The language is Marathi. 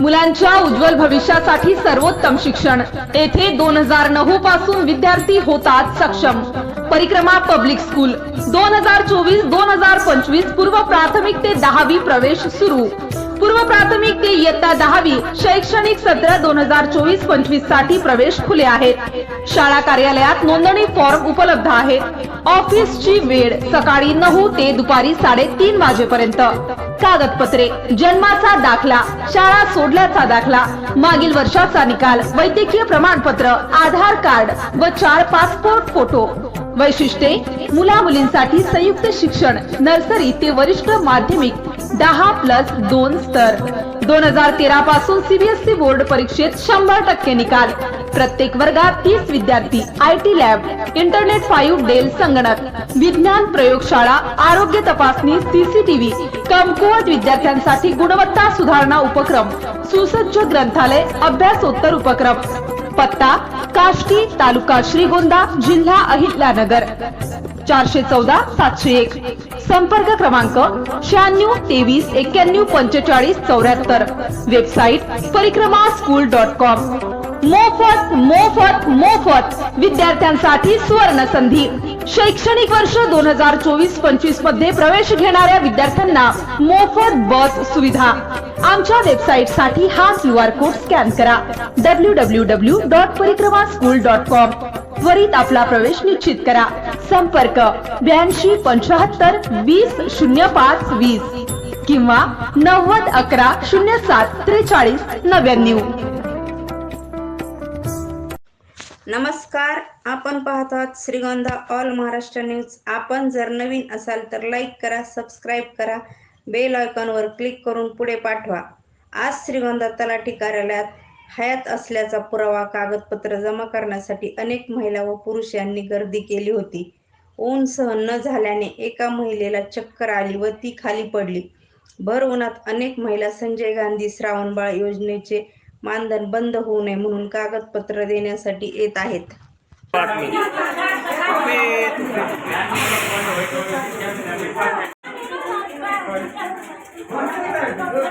मुलांच्या उज्ज्वल भविष्यासाठी सर्वोत्तम शिक्षण. येथे दोन हजार नऊ पासून विद्यार्थी होतात सक्षम. परिक्रमा पब्लिक स्कूल. दोन हजार चोवीस दोन हजार पंचवीस पूर्व प्राथमिक ते दहावी प्रवेश सुरू. पूर्व प्राथमिक ते इयत्ता दहावी शैक्षणिक सत्र दोन हजार चोवीस पंचवीससाठी प्रवेश खुले आहेत. शाळा कार्यालयात नोंदणी फॉर्म उपलब्ध आहेत. ऑफिसची वेळ सकाळी नऊ ते दुपारी साडेतीन वाजेपर्यंत. कागदपत्रे जन्माचा दाखला शाळा सोडल्याचा दाखला मागील वर्षाचा निकाल वैद्यकीय प्रमाणपत्र आधार कार्ड व चार पासपोर्ट फोटो. वैशिष्ट्ये मुला मुलींसाठी संयुक्त शिक्षण नर्सरी ते वरिष्ठ माध्यमिक दहा प्लस दोन स्तर. दोन हजार तेरा पासून सीबीएसई बोर्ड परीक्षेत शंभर टक्के निकाल. प्रत्येक वर्गात तीस विद्यार्थी I T lab internet five Dell संगणक विज्ञान प्रयोगशाळा आरोग्य तपासणी सीसीटीव्ही कमकुवत विद्यार्थ्यांसाठी गुणवत्ता सुधारणा उपक्रम सुसज्ज ग्रंथालय अभ्यासोत्तर उपक्रम. पत्ता काष्टी तालुका श्रीगोंदा जिल्हा अहिल्यानगर. चारशे चौदा सातशे एक. संपर्क क्रमांक शहाण्णव तेवीस एक्क्याण्णव पंचेचाळीस चौऱ्याहत्तर. वेबसाईट परिक्रमा स्कूल डॉट कॉम मोफत मोफत मोफत विद्यार्थ्यांसाठी सुवर्ण संधी शैक्षणिक वर्ष दोन हजार चोवीस पंचवीसमध्ये प्रवेश घेणाऱ्या विद्यार्थ्यांना मोफत बस सुविधा. आमच्या वेबसाईटसाठी हा क्यू आर कोड स्कॅन करा. W W W dot Parikrama school dot com त्वरित आपला प्रवेश निश्चित करा. संपर्क ब्याऐंशी पंचाहत्तर वीस शून्य पाच वीस किंवा नव्वद अकरा शून्य सात त्रेचाळीस नव्याण्णव. नमस्कार. आपण पाहत आहात श्रीगोंदा ऑल महाराष्ट्र न्यूज. आपण जर नवीन असाल तर लाईक करा सबस्क्राईब करा. बेल आयकॉनवर क्लिक करून पुढे पाठवा. आज श्रीगोंदा तलाठी कार्यालयात हयात असल्याचा पुरावा कागदपत्र जमा करण्यासाठी अनेक महिला व पुरुष यांनी गर्दी केली होती. ऊन सहन न झाल्याने एका महिलेला चक्कर आली व ती खाली पडली. भर उन्हात अनेक महिला संजय गांधी श्रावणबाळ योजनेचे मानधन बंद होऊ नये म्हणून कागदपत्र देण्यासाठी येत आहेत.